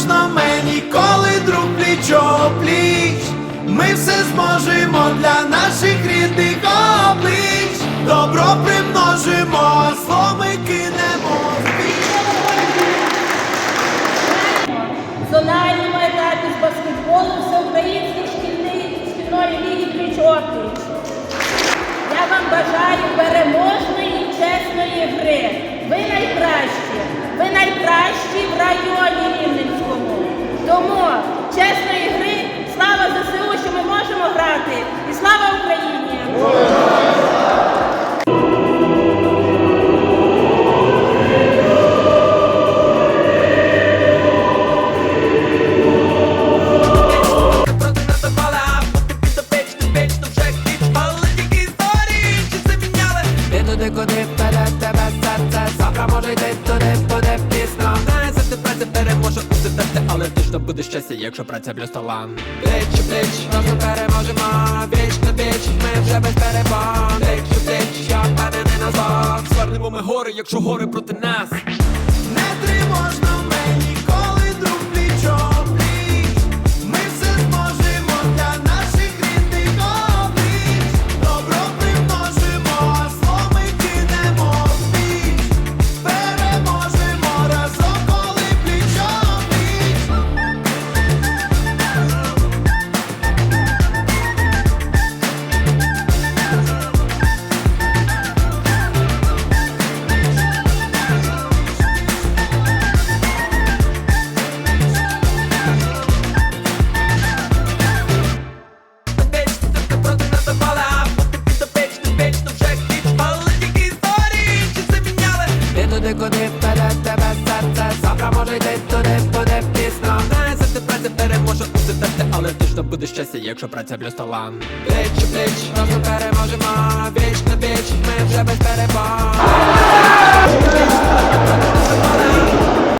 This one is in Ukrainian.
можна мені, коли друг пліч пліч. Ми все зможемо для наших рідних облич. Добро примножимо, зло кинемо зональному етапі з баскетболу всеукраїнської шкільної шкільної ліги пліч-опліч. Я вам бажаю переможної чесної гри. Ви найкращі, ви найкращі в районі. Тому чесної гри, слава ЗСУ, що ми можемо грати, і слава Україні! Ти туди, куди вперед тебе серце Завтра може йти туди, буде точно буде щастя, якщо праця плюс талант Пліч, пліч, разом переможемо Віч на віч, ми вже без перебон Пліч, пліч, я впевнений на зло Звернемо ми гори, якщо гори проти нас куди вперед тебе серце Завтра може йти туди, буде пізно Знає, завжди праця переможе у серце Але точно буде щастя, якщо праця плюс талант Пліч, пліч, разом переможемо Віч на віч, ми вже без перебон